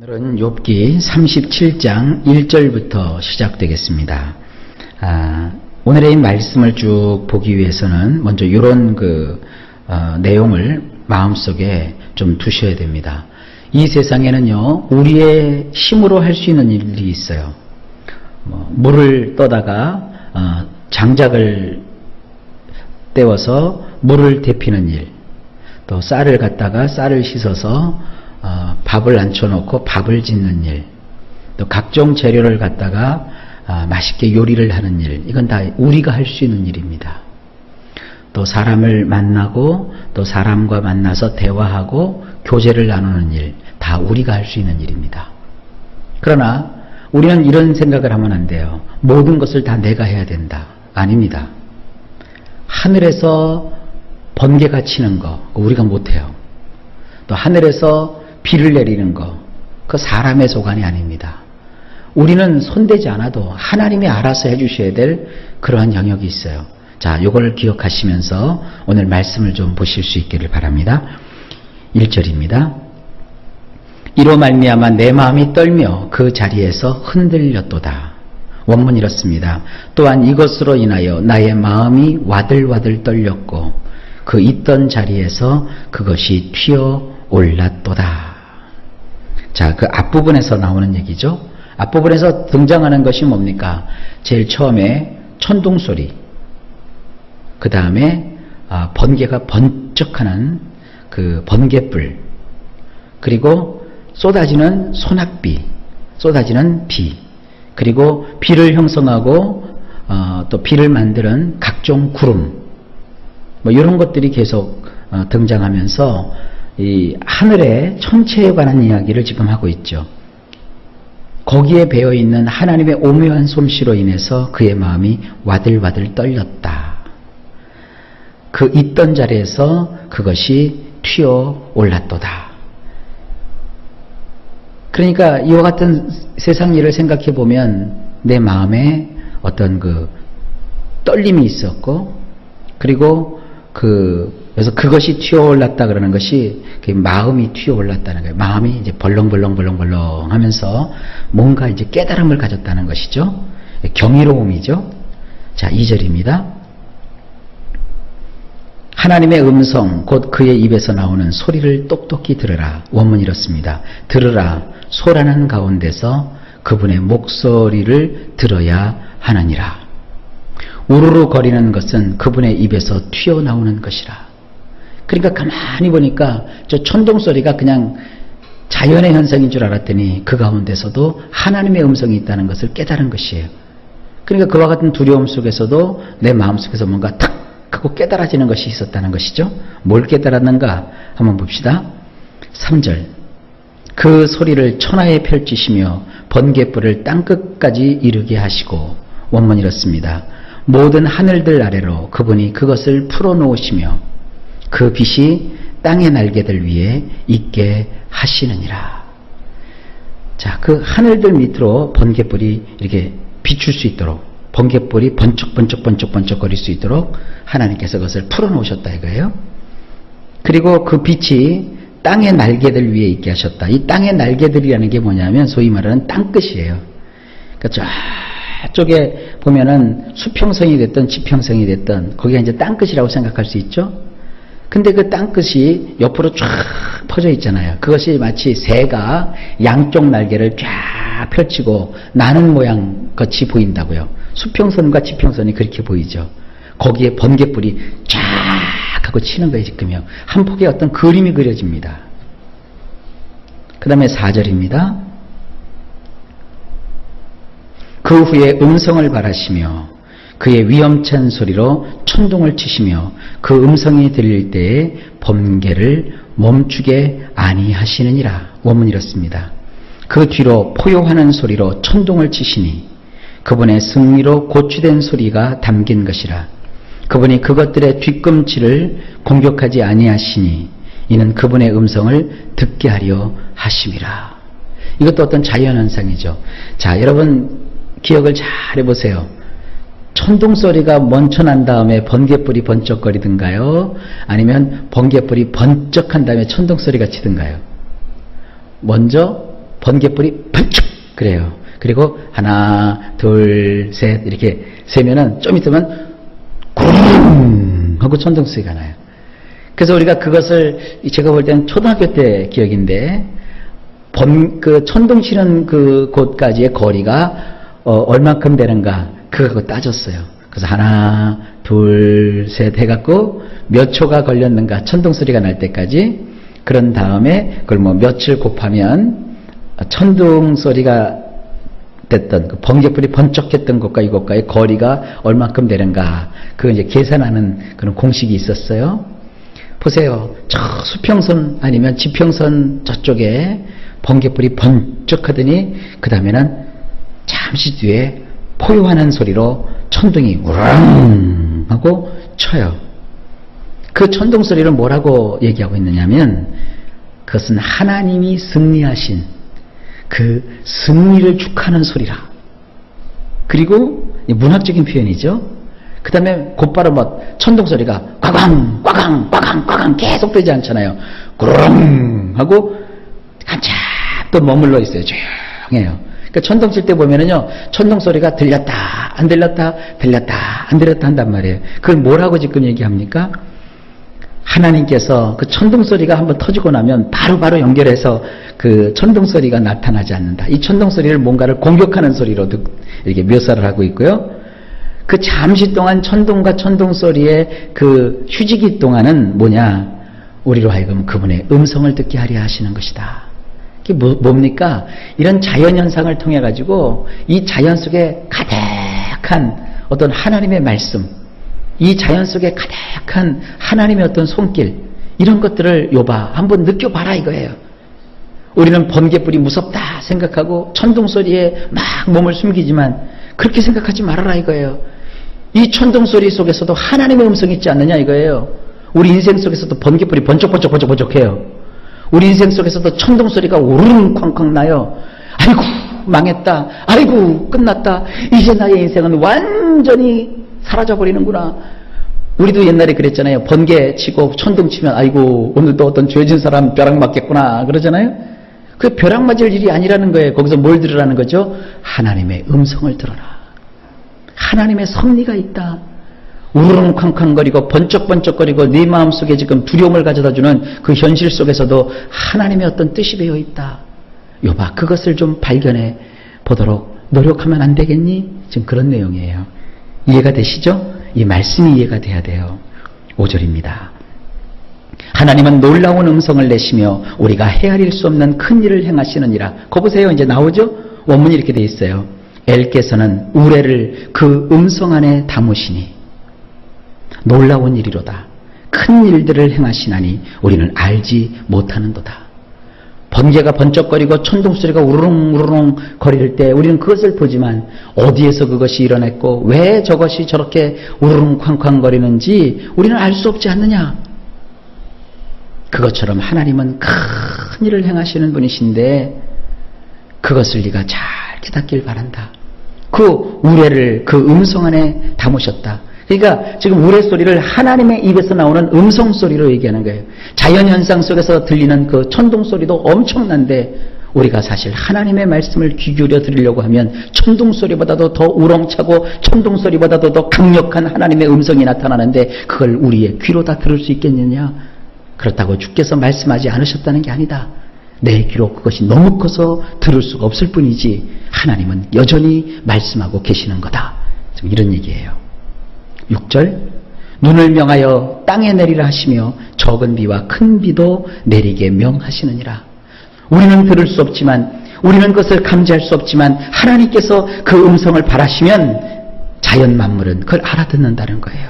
오늘은 욥기 37장 1절부터 시작되겠습니다. 아, 오늘의 이 말씀을 쭉 보기 위해서는 먼저 이런 그 어, 내용을 마음속에 좀 두셔야 됩니다. 이 세상에는요, 우리의 힘으로 할 수 있는 일이 있어요. 뭐, 물을 떠다가 어, 장작을 떼워서 물을 데피는 일, 또 쌀을 갖다가 쌀을 씻어서 어, 밥을 앉혀놓고 밥을 짓는 일, 또 각종 재료를 갖다가 아, 맛있게 요리를 하는 일, 이건 다 우리가 할 수 있는 일입니다. 또 사람을 만나고 또 사람과 만나서 대화하고 교제를 나누는 일, 다 우리가 할 수 있는 일입니다. 그러나 우리는 이런 생각을 하면 안 돼요. 모든 것을 다 내가 해야 된다. 아닙니다. 하늘에서 번개가 치는 거, 우리가 못해요. 또 하늘에서 비를 내리는 거, 그 사람의 소관이 아닙니다. 우리는 손대지 않아도 하나님이 알아서 해주셔야 될 그러한 영역이 있어요. 자, 요걸 기억하시면서 오늘 말씀을 좀 보실 수 있기를 바랍니다. 1절입니다. 이로 말미암아 내 마음이 떨며 그 자리에서 흔들렸도다. 원문 이렇습니다. 또한 이것으로 인하여 나의 마음이 와들와들 떨렸고 그 있던 자리에서 그것이 튀어 올랐도다. 자, 그 앞부분에서 나오는 얘기죠. 앞부분에서 등장하는 것이 뭡니까? 제일 처음에 천둥 소리, 그 다음에 아, 번개가 번쩍하는 그 번개불, 그리고 쏟아지는 소낙비, 쏟아지는 비, 그리고 비를 형성하고 어, 또 비를 만드는 각종 구름, 뭐 이런 것들이 계속 어, 등장하면서 이 하늘의 천체에 관한 이야기를 지금 하고 있죠. 거기에 배어 있는 하나님의 오묘한 솜씨로 인해서 그의 마음이 와들와들 떨렸다. 그 있던 자리에서 그것이 튀어 올랐도다. 그러니까 이와 같은 세상 일을 생각해 보면 내 마음에 어떤 그 떨림이 있었고 그리고 그 그래서 그것이 튀어 올랐다 그러는 것이 그 마음이 튀어 올랐다는 거예요. 마음이 이제 벌렁벌렁벌렁벌렁 하면서 뭔가 이제 깨달음을 가졌다는 것이죠. 경이로움이죠. 자, 2절입니다. 하나님의 음성, 곧 그의 입에서 나오는 소리를 똑똑히 들으라. 원문 이렇습니다. 들으라. 소라는 가운데서 그분의 목소리를 들어야 하느니라. 우르르 거리는 것은 그분의 입에서 튀어나오는 것이라. 그러니까 가만히 보니까 저 천둥 소리가 그냥 자연의 현상인 줄 알았더니 그 가운데서도 하나님의 음성이 있다는 것을 깨달은 것이에요. 그러니까 그와 같은 두려움 속에서도 내 마음속에서 뭔가 탁 하고 깨달아지는 것이 있었다는 것이죠. 뭘 깨달았는가 한번 봅시다. 3절 그 소리를 천하에 펼치시며 번개불을 땅끝까지 이르게 하시고 원문 이렇습니다. 모든 하늘들 아래로 그분이 그것을 풀어놓으시며 그 빛이 땅의 날개들 위에 있게 하시느니라. 자, 그 하늘들 밑으로 번개불이 이렇게 비출 수 있도록 번개불이 번쩍번쩍 번쩍 번쩍 거릴 수 있도록 하나님께서 그것을 풀어놓으셨다 이거예요. 그리고 그 빛이 땅의 날개들 위에 있게 하셨다. 이 땅의 날개들이라는 게 뭐냐면 소위 말하는 땅끝이에요. 그러니까 저쪽에 보면은 수평성이 됐든 지평성이 됐든 거기가 이제 땅끝이라고 생각할 수 있죠. 근데 그 땅끝이 옆으로 쫙 퍼져 있잖아요. 그것이 마치 새가 양쪽 날개를 쫙 펼치고 나는 모양 같이 보인다고요. 수평선과 지평선이 그렇게 보이죠. 거기에 번개불이 쫙 하고 치는 거예요, 지금요. 한 폭의 어떤 그림이 그려집니다. 그 다음에 4절입니다. 그 후에 음성을 바라시며 그의 위험찬 소리로 천둥을 치시며 그 음성이 들릴 때에 번개를 멈추게 아니하시느니라. 원문 이렇습니다. 그 뒤로 포효하는 소리로 천둥을 치시니 그분의 승리로 고취된 소리가 담긴 것이라. 그분이 그것들의 뒤꿈치를 공격하지 아니하시니 이는 그분의 음성을 듣게 하려 하심이라. 이것도 어떤 자연현상이죠. 자, 여러분 기억을 잘 해보세요. 천둥 소리가 먼저 난 다음에 번개불이 번쩍거리든가요? 아니면 번개불이 번쩍한 다음에 천둥 소리가 치든가요? 먼저 번개불이 번쩍 그래요. 그리고 하나, 둘, 셋 이렇게 세면은 좀 있으면 구릉 하고 천둥 소리가 나요. 그래서 우리가 그것을 제가 볼 때는 초등학교 때 기억인데 번, 그 천둥 치는 그 곳까지의 거리가 어, 얼만큼 되는가 그거 따졌어요. 그래서 하나, 둘, 셋 해갖고 몇 초가 걸렸는가 천둥 소리가 날 때까지 그런 다음에 그걸 뭐 며칠 곱하면 천둥 소리가 됐던 그 번개불이 번쩍했던 곳과 이곳과의 거리가 얼만큼 되는가 그 이제 계산하는 그런 공식이 있었어요. 보세요. 저 수평선 아니면 지평선 저쪽에 번개불이 번쩍하더니 그 다음에는 잠시 뒤에 포효하는 소리로 천둥이 우렁 하고 쳐요. 그 천둥 소리를 뭐라고 얘기하고 있느냐면 그것은 하나님이 승리하신 그 승리를 축하하는 소리라. 그리고 문학적인 표현이죠. 그 다음에 곧바로 뭐 천둥 소리가 꽉광 꽉광 꽉광 꽉광 계속 되지 않잖아요. 구렁 하고 한참 또 머물러 있어요. 조용해요. 그러니까 천둥 칠 때 보면은요, 천둥 소리가 들렸다, 안 들렸다, 들렸다, 안 들렸다 한단 말이에요. 그걸 뭐라고 지금 얘기합니까? 하나님께서 그 천둥 소리가 한번 터지고 나면 바로바로 바로 연결해서 그 천둥 소리가 나타나지 않는다. 이 천둥 소리를 뭔가를 공격하는 소리로 이렇게 묘사를 하고 있고요. 그 잠시 동안 천둥과 천둥 소리의 그 휴지기 동안은 뭐냐? 우리로 하여금 그분의 음성을 듣게 하려 하시는 것이다. 이게 뭐, 뭡니까? 이런 자연 현상을 통해 가지고 이 자연 속에 가득한 어떤 하나님의 말씀, 이 자연 속에 가득한 하나님의 어떤 손길 이런 것들을 요봐 한번 느껴봐라 이거예요. 우리는 번개불이 무섭다 생각하고 천둥 소리에 막 몸을 숨기지만 그렇게 생각하지 말아라 이거예요. 이 천둥 소리 속에서도 하나님의 음성이 있지 않느냐 이거예요. 우리 인생 속에서도 번개불이 번쩍번쩍 번쩍번쩍해요. 우리 인생 속에서도 천둥 소리가 우르릉 쾅쾅 나요. 아이고 망했다. 아이고 끝났다. 이제 나의 인생은 완전히 사라져 버리는구나. 우리도 옛날에 그랬잖아요. 번개 치고 천둥 치면 아이고 오늘도 어떤 죄진 사람 벼락 맞겠구나 그러잖아요. 그 벼락 맞을 일이 아니라는 거예요. 거기서 뭘 들으라는 거죠? 하나님의 음성을 들어라. 하나님의 섭리가 있다. 우르릉 쾅쾅거리고 번쩍번쩍거리고 네 마음속에 지금 두려움을 가져다주는 그 현실 속에서도 하나님의 어떤 뜻이 배어 있다. 요봐 그것을 좀 발견해 보도록 노력하면 안 되겠니? 지금 그런 내용이에요. 이해가 되시죠? 이 말씀이 이해가 돼야 돼요. 5절입니다. 하나님은 놀라운 음성을 내시며 우리가 헤아릴 수 없는 큰 일을 행하시느니라. 거 보세요. 이제 나오죠? 원문이 이렇게 돼 있어요. 엘께서는 우레를 그 음성 안에 담으시니 놀라운 일이로다. 큰 일들을 행하시나니 우리는 알지 못하는도다. 번개가 번쩍거리고 천둥소리가 우르릉 우르릉 거릴 때 우리는 그것을 보지만 어디에서 그것이 일어났고 왜 저것이 저렇게 우르릉 쾅쾅 거리는지 우리는 알 수 없지 않느냐. 그것처럼 하나님은 큰 일을 행하시는 분이신데 그것을 네가 잘 깨닫길 바란다. 그 우레를 그 음성 안에 담으셨다. 그러니까 지금 우레소리를 하나님의 입에서 나오는 음성소리로 얘기하는 거예요. 자연현상 속에서 들리는 그 천둥소리도 엄청난데 우리가 사실 하나님의 말씀을 귀 기울여 드리려고 하면 천둥소리보다도 더 우렁차고 천둥소리보다도 더 강력한 하나님의 음성이 나타나는데 그걸 우리의 귀로 다 들을 수 있겠느냐? 그렇다고 주께서 말씀하지 않으셨다는 게 아니다. 내 귀로 그것이 너무 커서 들을 수가 없을 뿐이지 하나님은 여전히 말씀하고 계시는 거다. 이런 얘기예요. 6절 눈을 명하여 땅에 내리라 하시며 적은 비와 큰 비도 내리게 명하시느니라. 우리는 들을 수 없지만 우리는 그것을 감지할 수 없지만 하나님께서 그 음성을 바라시면 자연 만물은 그걸 알아듣는다는 거예요.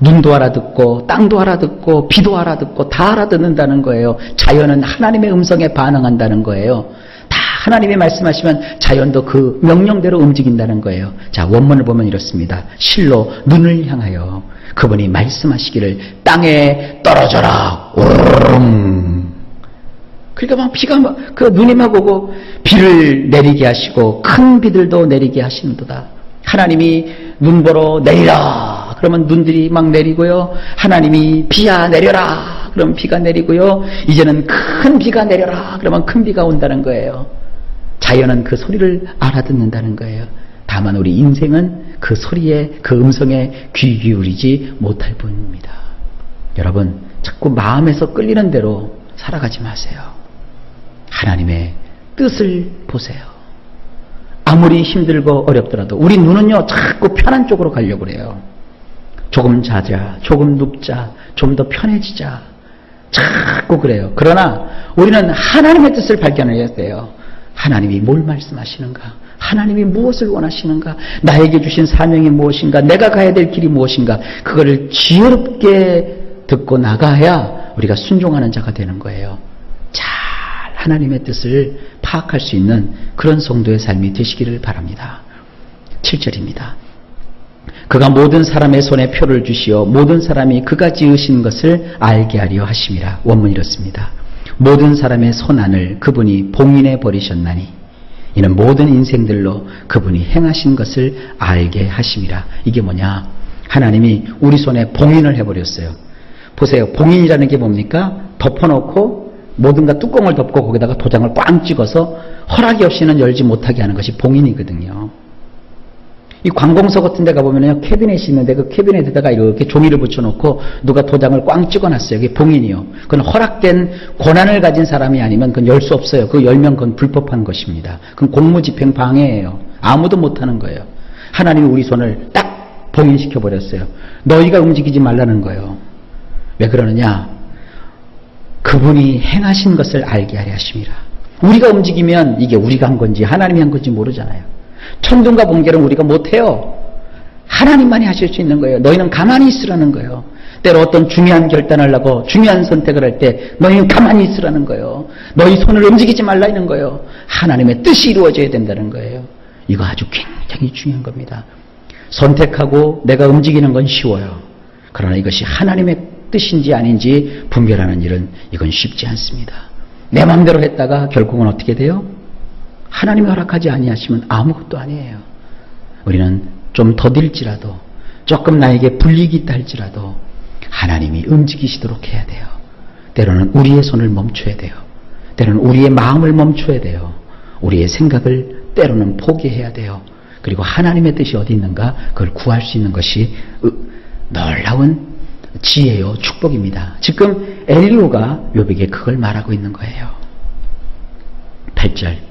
눈도 알아듣고 땅도 알아듣고 비도 알아듣고 다 알아듣는다는 거예요. 자연은 하나님의 음성에 반응한다는 거예요. 다 하나님이 말씀하시면 자연도 그 명령대로 움직인다는 거예요. 자, 원문을 보면 이렇습니다. 실로 눈을 향하여 그분이 말씀하시기를 땅에 떨어져라. 오르릉. 그러니까 막 비가 막, 그 눈이 막 오고 비를 내리게 하시고 큰 비들도 내리게 하시는도다. 하나님이 눈보러 내리라. 그러면 눈들이 막 내리고요. 하나님이 비야 내려라. 그럼 비가 내리고요. 이제는 큰 비가 내려라. 그러면 큰 비가 온다는 거예요. 자연은 그 소리를 알아듣는다는 거예요. 다만 우리 인생은 그 소리에, 그 음성에 귀 기울이지 못할 뿐입니다. 여러분, 자꾸 마음에서 끌리는 대로 살아가지 마세요. 하나님의 뜻을 보세요. 아무리 힘들고 어렵더라도 우리 눈은요, 자꾸 편한 쪽으로 가려고 그래요. 조금 자자, 조금 눕자, 좀 더 편해지자. 자꾸 그래요. 그러나 우리는 하나님의 뜻을 발견해야 돼요. 하나님이 뭘 말씀하시는가? 하나님이 무엇을 원하시는가? 나에게 주신 사명이 무엇인가? 내가 가야 될 길이 무엇인가? 그거를 지혜롭게 듣고 나가야 우리가 순종하는 자가 되는 거예요. 잘 하나님의 뜻을 파악할 수 있는 그런 성도의 삶이 되시기를 바랍니다. 7절입니다. 그가 모든 사람의 손에 표를 주시어 모든 사람이 그가 지으신 것을 알게 하려 하심이라. 원문 이렇습니다. 모든 사람의 손안을 그분이 봉인해 버리셨나니 이는 모든 인생들로 그분이 행하신 것을 알게 하심이라. 이게 뭐냐? 하나님이 우리 손에 봉인을 해버렸어요. 보세요. 봉인이라는 게 뭡니까? 덮어놓고 모든가 뚜껑을 덮고 거기다가 도장을 꽝 찍어서 허락이 없이는 열지 못하게 하는 것이 봉인이거든요. 이 관공서 같은 데 가보면요, 캐비넷이 있는데 그 캐비넷에다가 이렇게 종이를 붙여놓고 누가 도장을 꽝 찍어놨어요. 이게 봉인이요. 그건 허락된 권한을 가진 사람이 아니면 그건 열 수 없어요. 그 열면 그건 불법한 것입니다. 그건 공무집행 방해예요. 아무도 못하는 거예요. 하나님이 우리 손을 딱 봉인시켜 버렸어요. 너희가 움직이지 말라는 거예요. 왜 그러느냐? 그분이 행하신 것을 알게 하려 하심이라. 우리가 움직이면 이게 우리가 한 건지 하나님이 한 건지 모르잖아요. 천둥과 번개는 우리가 못해요. 하나님만이 하실 수 있는 거예요. 너희는 가만히 있으라는 거예요. 때로 어떤 중요한 결단을 하고 중요한 선택을 할 때 너희는 가만히 있으라는 거예요. 너희 손을 움직이지 말라는 거예요. 하나님의 뜻이 이루어져야 된다는 거예요. 이거 아주 굉장히 중요한 겁니다. 선택하고 내가 움직이는 건 쉬워요. 그러나 이것이 하나님의 뜻인지 아닌지 분별하는 일은 이건 쉽지 않습니다. 내 마음대로 했다가 결국은 어떻게 돼요? 하나님이 허락하지 아니하시면 아무것도 아니에요. 우리는 좀 더딜지라도 조금 나에게 불이익이 있다 할지라도 하나님이 움직이시도록 해야 돼요. 때로는 우리의 손을 멈춰야 돼요. 때로는 우리의 마음을 멈춰야 돼요. 우리의 생각을 때로는 포기해야 돼요. 그리고 하나님의 뜻이 어디 있는가 그걸 구할 수 있는 것이 놀라운 지혜요 축복입니다. 지금 엘리오가 요백에 그걸 말하고 있는 거예요. 8절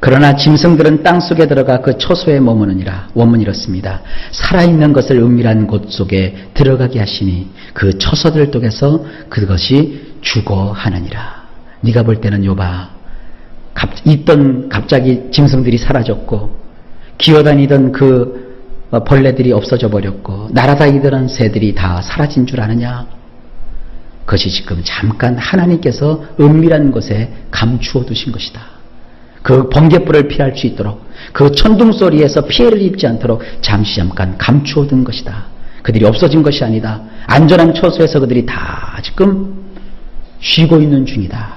그러나 짐승들은 땅 속에 들어가 그 초소에 머무느니라 원문 이렇습니다. 살아있는 것을 은밀한 곳 속에 들어가게 하시니 그 초소들 속에서 그것이 죽어하느니라. 네가 볼 때는 요봐 있던 갑자기 짐승들이 사라졌고 기어다니던 그 벌레들이 없어져 버렸고 날아다니던 새들이 다 사라진 줄 아느냐? 그것이 지금 잠깐 하나님께서 은밀한 곳에 감추어 두신 것이다. 그 번개불을 피할 수 있도록 그 천둥 소리에서 피해를 입지 않도록 잠시 잠깐 감추어 둔 것이다. 그들이 없어진 것이 아니다. 안전한 처소에서 그들이 다 지금 쉬고 있는 중이다.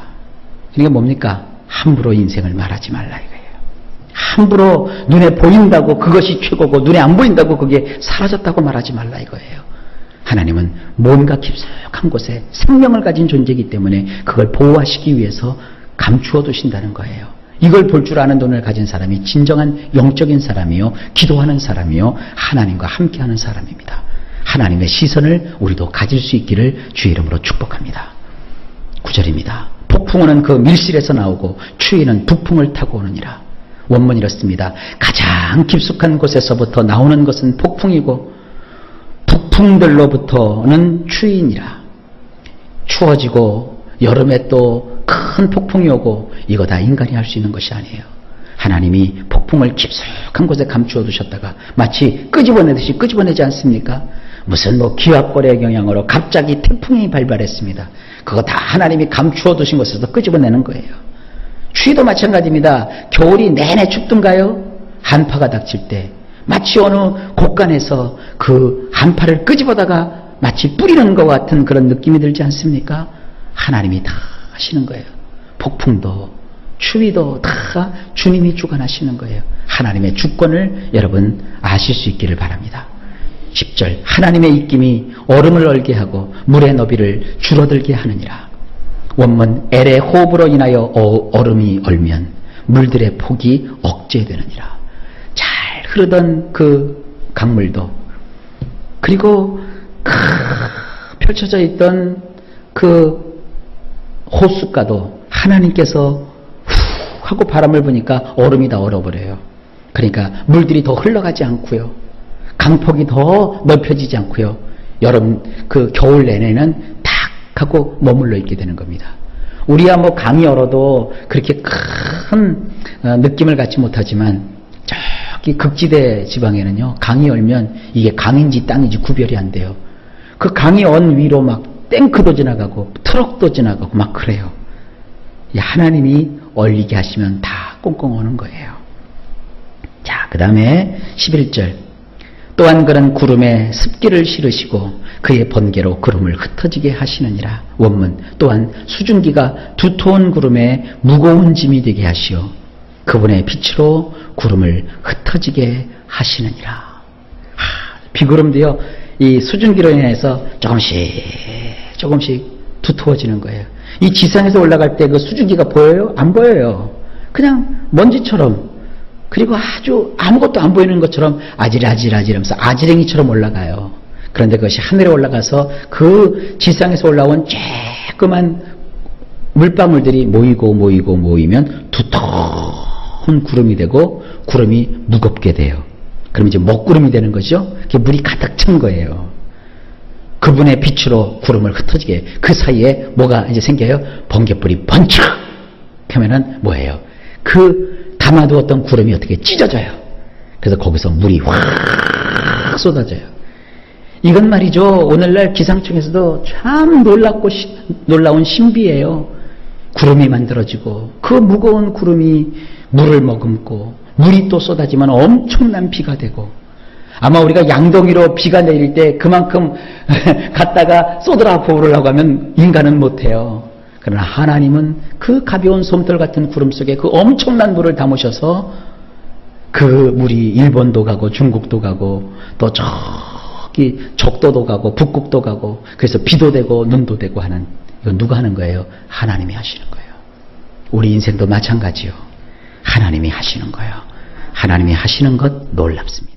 이게 뭡니까? 함부로 인생을 말하지 말라 이거예요. 함부로 눈에 보인다고 그것이 최고고 눈에 안 보인다고 그게 사라졌다고 말하지 말라 이거예요. 하나님은 뭔가 깊숙한 곳에 생명을 가진 존재이기 때문에 그걸 보호하시기 위해서 감추어 두신다는 거예요. 이걸 볼 줄 아는 눈을 가진 사람이 진정한 영적인 사람이요, 기도하는 사람이요, 하나님과 함께하는 사람입니다. 하나님의 시선을 우리도 가질 수 있기를 주의 이름으로 축복합니다. 9절입니다. 폭풍은 그 밀실에서 나오고 추위는 북풍을 타고 오느니라. 원문 이렇습니다. 가장 깊숙한 곳에서부터 나오는 것은 폭풍이고 북풍들로부터는 추위니라. 추워지고 여름에 또 큰 폭풍이 오고 이거 다 인간이 할 수 있는 것이 아니에요. 하나님이 폭풍을 깊숙한 곳에 감추어 두셨다가 마치 끄집어내듯이 끄집어내지 않습니까? 무슨 뭐 기압거래 영향으로 갑자기 태풍이 발발했습니다. 그거 다 하나님이 감추어 두신 것에서 끄집어내는 거예요. 추위도 마찬가지입니다. 겨울이 내내 춥던가요? 한파가 닥칠 때 마치 어느 곳간에서 그 한파를 끄집어다가 마치 뿌리는 것 같은 그런 느낌이 들지 않습니까? 하나님이 다 하시는 거예요. 폭풍도 추위도 다 주님이 주관하시는 거예요. 하나님의 주권을 여러분 아실 수 있기를 바랍니다. 10절 하나님의 입김이 얼음을 얼게 하고 물의 너비를 줄어들게 하느니라. 원문 엘의 호흡으로 인하여 어, 얼음이 얼면 물들의 폭이 억제되느니라. 잘 흐르던 그 강물도 그리고 크 펼쳐져 있던 그 호숫가도 하나님께서 후 하고 바람을 부니까 얼음이 다 얼어버려요. 그러니까 물들이 더 흘러가지 않고요. 강폭이 더 넓혀지지 않고요. 여름 그 겨울 내내는 탁 하고 머물러 있게 되는 겁니다. 우리야 뭐 강이 얼어도 그렇게 큰 어, 느낌을 갖지 못하지만 저기 극지대 지방에는요 강이 얼면 이게 강인지 땅인지 구별이 안 돼요. 그 강이 언 위로 막 탱크도 지나가고 트럭도 지나가고 막 그래요. 이 하나님이 얼리게 하시면 다 꽁꽁 오는 거예요. 자, 그 다음에 11절. 또한 그는 구름에 습기를 실으시고 그의 번개로 구름을 흩어지게 하시느니라. 원문. 또한 수증기가 두터운 구름에 무거운 짐이 되게 하시어 그분의 빛으로 구름을 흩어지게 하시느니라. 하, 비구름도요, 이 수증기로 인해서 조금씩, 조금씩 두터워지는 거예요. 이 지상에서 올라갈 때 그 수증기가 보여요? 안 보여요. 그냥 먼지처럼 그리고 아주 아무것도 안 보이는 것처럼 아질아질아질하면서 아지랭이처럼 올라가요. 그런데 그것이 하늘에 올라가서 그 지상에서 올라온 쬐끄만 물방울들이 모이고 모이고 모이면 두터운 구름이 되고 구름이 무겁게 돼요. 그럼 이제 먹구름이 되는 거죠. 그게 물이 가득 찬 거예요. 그분의 빛으로 구름을 흩어지게 그 사이에 뭐가 이제 생겨요? 번개불이 번쩍 하면은 뭐예요? 그 담아두었던 구름이 어떻게 찢어져요. 그래서 거기서 물이 확 쏟아져요. 이건 말이죠. 오늘날 기상청에서도 참 놀랍고 시- 놀라운 신비예요. 구름이 만들어지고 그 무거운 구름이 물을 머금고 물이 또 쏟아지면 엄청난 비가 되고 아마 우리가 양동이로 비가 내릴 때 그만큼 갔다가 쏟으라 보호를 하면 인간은 못해요. 그러나 하나님은 그 가벼운 솜털 같은 구름 속에 그 엄청난 물을 담으셔서 그 물이 일본도 가고 중국도 가고 또 저기 적도도 가고 북극도 가고 그래서 비도 되고 눈도 되고 하는 이건 누가 하는 거예요? 하나님이 하시는 거예요. 우리 인생도 마찬가지요. 하나님이 하시는 거예요. 하나님이 하시는 것 놀랍습니다.